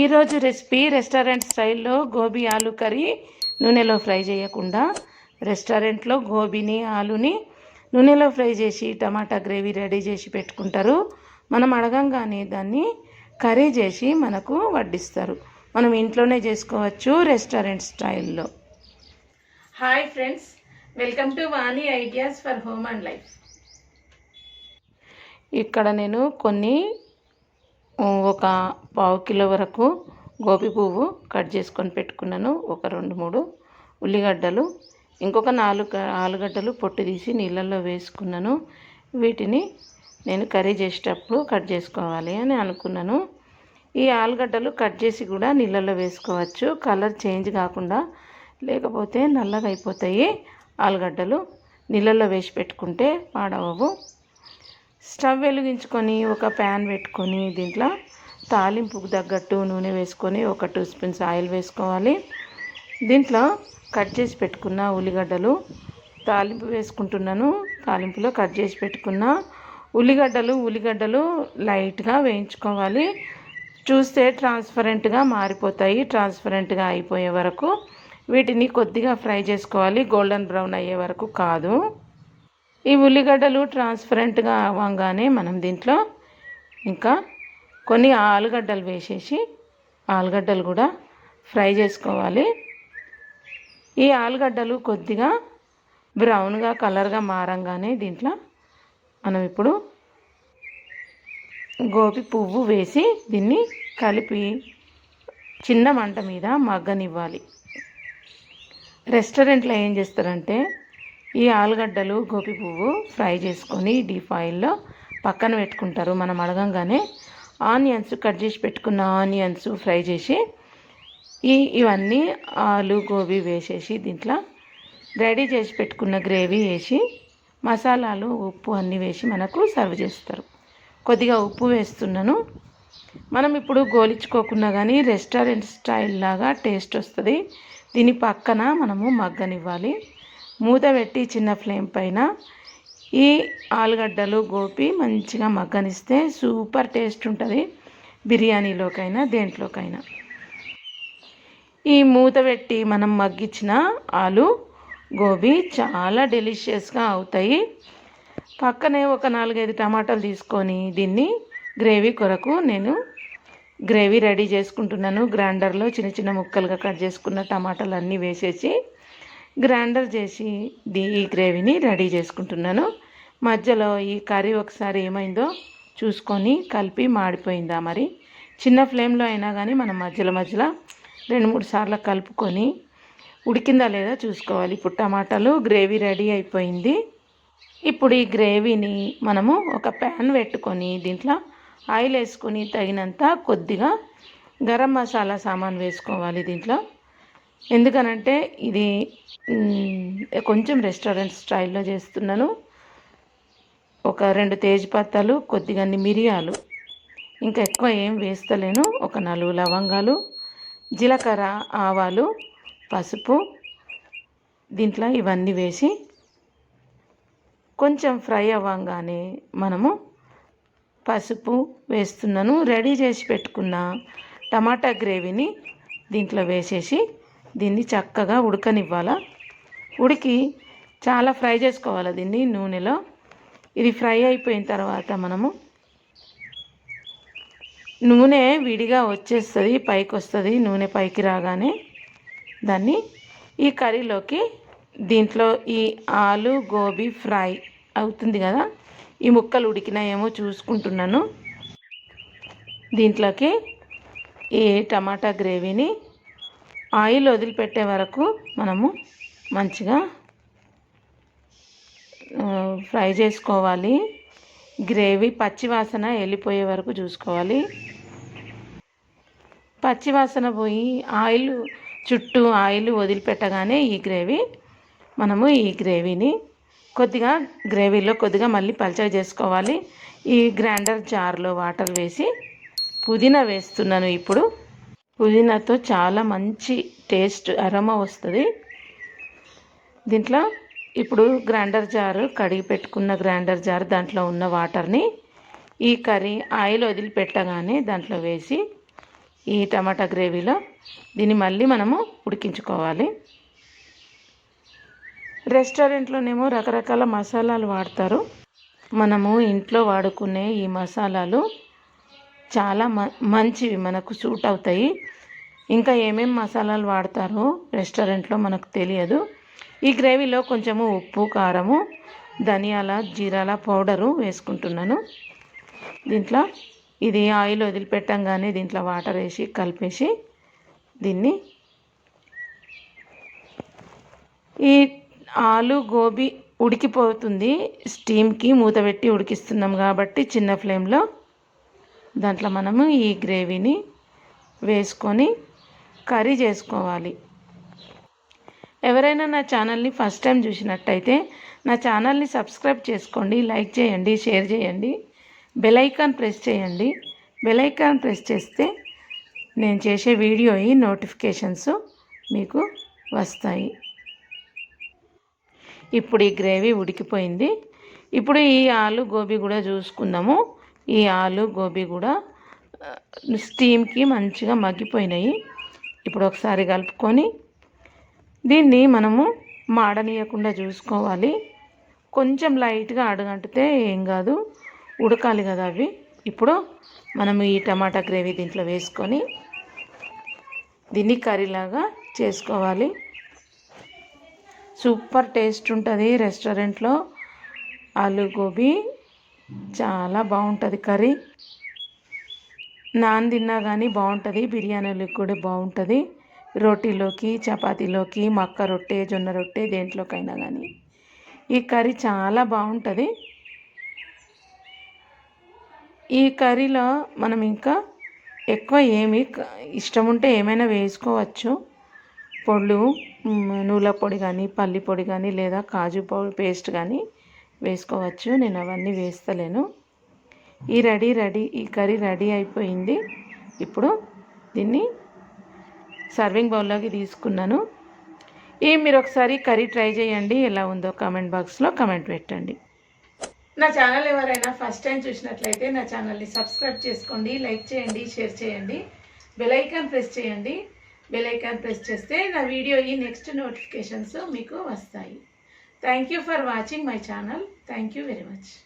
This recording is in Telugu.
ఈరోజు రెసిపీ రెస్టారెంట్ స్టైల్లో గోబీ ఆలు కర్రీ నూనెలో ఫ్రై చేయకుండా రెస్టారెంట్లో గోబీని ఆలుని నూనెలో ఫ్రై చేసి టమాటా గ్రేవీ రెడీ చేసి పెట్టుకుంటారు మనం అడగంగానే దాన్ని కర్రీ చేసి మనకు వడ్డిస్తారు మనం ఇంట్లోనే చేసుకోవచ్చు రెస్టారెంట్ స్టైల్లో hi friends welcome to Vani ideas for home and life ఇక్కడ నేను కొన్ని ఒక పావు కిలో వరకు గోబీ పువ్వు కట్ చేసుకొని పెట్టుకున్నాను ఒక రెండు మూడు ఉల్లిగడ్డలు ఇంకొక నాలుగు ఆలుగడ్డలు పొట్టు తీసి నీళ్ళల్లో వేసుకున్నాను వీటిని నేను కర్రీ చేసేటప్పుడు కట్ చేసుకోవాలి అని అనుకున్నాను ఈ ఆలుగడ్డలు కట్ చేసి కూడా నీళ్ళల్లో వేసుకోవచ్చు కలర్ చేంజ్ కాకుండా లేకపోతే నల్లగా అయిపోతాయి ఆలుగడ్డలు నీళ్ళల్లో వేసి పెట్టుకుంటే పాడవవు స్టవ్ వెలిగించుకొని ఒక ప్యాన్ పెట్టుకొని దీంట్లో తాలింపుకు తగ్గట్టు నూనె వేసుకొని ఒక టూ స్పూన్స్ ఆయిల్ వేసుకోవాలి దీంట్లో కట్ చేసి పెట్టుకున్న ఉల్లిగడ్డలు తాలింపు వేసుకుంటున్నాను తాలింపులో కట్ చేసి పెట్టుకున్న ఉల్లిగడ్డలు ఉల్లిగడ్డలు లైట్గా వేయించుకోవాలి చూస్తే ట్రాన్స్పరెంట్గా మారిపోతాయి ట్రాన్స్పరెంట్గా అయిపోయే వరకు వీటిని కొద్దిగా ఫ్రై చేసుకోవాలి గోల్డెన్ బ్రౌన్ అయ్యే వరకు కాదు ఈ ఉల్లిగడ్డలు ట్రాన్స్పరెంట్గా అవ్వంగానే మనం దీంట్లో ఇంకా కొన్ని ఆలుగడ్డలు వేసేసి ఆలుగడ్డలు కూడా ఫ్రై చేసుకోవాలి ఈ ఆలుగడ్డలు కొద్దిగా బ్రౌన్గా కలర్గా మారంగానే దీంట్లో మనం ఇప్పుడు గోపి పువ్వు వేసి దీన్ని కలిపి చిన్న మంట మీద మగ్గనివ్వాలి రెస్టారెంట్లో ఏం చేస్తారంటే ఈ ఆలుగడ్డలు గోపి పువ్వు ఫ్రై చేసుకొని డీప్ ఆయిల్లో పక్కన పెట్టుకుంటారు మనం అడగంగానే ఆనియన్స్ కట్ చేసి పెట్టుకున్న ఆనియన్స్ ఫ్రై చేసి ఈ ఇవన్నీ ఆలు గోబీ వేసేసి దీంట్లో రెడీ చేసి పెట్టుకున్న గ్రేవీ వేసి మసాలాలు ఉప్పు అన్నీ వేసి మనకు సర్వ్ చేస్తారు కొద్దిగా ఉప్పు వేస్తున్నాను మనం ఇప్పుడు గోలించుకోకుండా కానీ రెస్టారెంట్ స్టైల్ లాగా టేస్ట్ వస్తుంది దీని పక్కన మనము మగ్గనివ్వాలి మూత పెట్టి చిన్న ఫ్లేమ్ పైన ఈ ఆలుగడ్డలు గోపి మంచిగా మగ్గనిస్తే సూపర్ టేస్ట్ ఉంటుంది బిర్యానీలోకైనా దేంట్లోకైనా ఈ మూత పెట్టి మనం మగ్గించిన ఆలు గోబీ చాలా డెలిషియస్గా అవుతాయి పక్కనే ఒక నాలుగైదు టమాటాలు తీసుకొని దీన్ని గ్రేవీ కొరకు నేను గ్రేవీ రెడీ చేసుకుంటున్నాను గ్రైండర్లో చిన్న చిన్న ముక్కలుగా కట్ చేసుకున్న టమాటాలు అన్నీ వేసేసి గ్రైండర్ చేసి ఈ గ్రేవీని రెడీ చేసుకుంటున్నాను మధ్యలో ఈ కర్రీ ఒకసారి ఏమైందో చూసుకొని కలిపి మాడిపోయిందా మరి చిన్న ఫ్లేమ్లో అయినా కానీ మనం మధ్యలో మధ్యలో రెండు మూడు సార్లు కలుపుకొని ఉడికిందా లేదా చూసుకోవాలి ఇప్పుడు టమాటాలు గ్రేవీ రెడీ అయిపోయింది ఇప్పుడు ఈ గ్రేవీని మనము ఒక ప్యాన్ పెట్టుకొని దీంట్లో ఆయిల్ వేసుకొని తగినంత కొద్దిగా గరం మసాలా సామాన్ వేసుకోవాలి దీంట్లో ఎందుకనంటే ఇది కొంచెం రెస్టారెంట్ స్టైల్లో చేస్తున్నాను ఒక రెండు తేజ్పత్తాలు కొద్దిగా మిరియాలు ఇంకా ఎక్కువ ఏం వేస్తలేను ఒక నలుగు లవంగాలు జీలకర్ర ఆవాలు పసుపు దీంట్లో ఇవన్నీ వేసి కొంచెం ఫ్రై అవ్వంగానే మనము పసుపు వేస్తున్నాను రెడీ చేసి పెట్టుకున్న టమాటా గ్రేవీని దీంట్లో వేసేసి దీన్ని చక్కగా ఉడకనివ్వాలా ఉడికి చాలా ఫ్రై చేసుకోవాలి దీన్ని నూనెలో ఇది ఫ్రై అయిపోయిన తర్వాత మనము నూనె విడిగా వచ్చేస్తుంది పైకి వస్తుంది నూనె పైకి రాగానే దాన్ని ఈ కర్రీలోకి దీంట్లో ఈ ఆలు గోబీ ఫ్రై అవుతుంది కదా ఈ ముక్కలు ఉడికినాయేమో చూసుకుంటున్నాను దీంట్లోకి ఈ టమాటా గ్రేవీని ఆయిల్ వదిలిపెట్టే వరకు మనము మంచిగా ఫ్రై చేసుకోవాలి గ్రేవీ పచ్చివాసన వెళ్ళిపోయే వరకు చూసుకోవాలి పచ్చివాసన పోయి ఆయిల్ చుట్టూ ఆయిల్ వదిలిపెట్టగానే ఈ గ్రేవీ మనము ఈ గ్రేవీని కొద్దిగా గ్రేవీలో కొద్దిగా మళ్ళీ పల్చగా చేసుకోవాలి ఈ గ్రైండర్ జార్లో వాటర్ వేసి పుదీనా వేస్తున్నాను ఇప్పుడు పుదీనాతో చాలా మంచి టేస్ట్ అరమ వస్తుంది దీంట్లో ఇప్పుడు గ్రైండర్ జారు కడిగి పెట్టుకున్న గ్రైండర్ జారు దాంట్లో ఉన్న వాటర్ని ఈ కర్రీ ఆయిల్ వదిలిపెట్టగానే దాంట్లో వేసి ఈ టమాటా గ్రేవీలో దీన్ని మళ్ళీ మనము ఉడికించుకోవాలి రెస్టారెంట్లోనేమో రకరకాల మసాలాలు వాడతారు మనము ఇంట్లో వాడుకునే ఈ మసాలాలు చాలా మ మంచివి మనకు సూట్ అవుతాయి ఇంకా ఏమేం మసాలాలు వాడతారో రెస్టారెంట్లో మనకు తెలియదు ఈ గ్రేవీలో కొంచెము ఉప్పు కారము ధనియాల జీరాల పౌడరు వేసుకుంటున్నాను దీంట్లో ఇది ఆయిల్ వదిలిపెట్టంగానే దీంట్లో వాటర్ వేసి కలిపేసి దీన్ని ఈ ఆలు గోబీ ఉడికిపోతుంది స్టీమ్కి మూత పెట్టి ఉడికిస్తున్నాం కాబట్టి చిన్న ఫ్లేమ్లో దాంట్లో మనము ఈ గ్రేవీని వేసుకొని కర్రీ చేసుకోవాలి ఎవరైనా నా ఛానల్ని ఫస్ట్ టైం చూసినట్టయితే నా ఛానల్ని సబ్స్క్రైబ్ చేసుకోండి లైక్ చేయండి షేర్ చేయండి బెలైకాన్ ప్రెస్ చేయండి బెలైకాన్ ప్రెస్ చేస్తే నేను చేసే ఈ నోటిఫికేషన్స్ మీకు వస్తాయి ఇప్పుడు ఈ గ్రేవీ ఉడికిపోయింది ఇప్పుడు ఈ ఆలు గోబీ కూడా చూసుకుందాము ఈ ఆలు గోబీ కూడా స్టీమ్కి మంచిగా మగ్గిపోయినాయి ఇప్పుడు ఒకసారి కలుపుకొని దీన్ని మనము మాడనీయకుండా చూసుకోవాలి కొంచెం లైట్గా అడుగంటితే ఏం కాదు ఉడకాలి కదా అవి ఇప్పుడు మనము ఈ టమాటా గ్రేవీ దీంట్లో వేసుకొని దీన్ని కర్రీలాగా చేసుకోవాలి సూపర్ టేస్ట్ ఉంటుంది రెస్టారెంట్లో ఆలు గోబీ చాలా బాగుంటుంది కర్రీ నాన్ తిన్నా కానీ బాగుంటుంది బిర్యానీలోకి కూడా బాగుంటుంది రోటీలోకి చపాతీలోకి మక్క రొట్టె జొన్న రొట్టె దేంట్లోకైనా కానీ ఈ కర్రీ చాలా బాగుంటుంది ఈ కర్రీలో మనం ఇంకా ఎక్కువ ఏమి ఇష్టం ఉంటే ఏమైనా వేసుకోవచ్చు పొళ్ళు నూనె పొడి కానీ పల్లి పొడి కానీ లేదా కాజు పేస్ట్ కానీ వేసుకోవచ్చు నేను అవన్నీ వేస్తలేను ఈ రెడీ రెడీ ఈ కర్రీ రెడీ అయిపోయింది ఇప్పుడు దీన్ని సర్వింగ్ బౌల్లోకి తీసుకున్నాను ఈ మీరు ఒకసారి కర్రీ ట్రై చేయండి ఎలా ఉందో కామెంట్ బాక్స్లో కామెంట్ పెట్టండి నా ఛానల్ ఎవరైనా ఫస్ట్ టైం చూసినట్లయితే నా ఛానల్ని సబ్స్క్రైబ్ చేసుకోండి లైక్ చేయండి షేర్ చేయండి బెలైకాన్ ప్రెస్ చేయండి బెలైకాన్ ప్రెస్ చేస్తే నా వీడియో ఈ నెక్స్ట్ నోటిఫికేషన్స్ మీకు వస్తాయి Thank you for watching my channel. Thank you very much.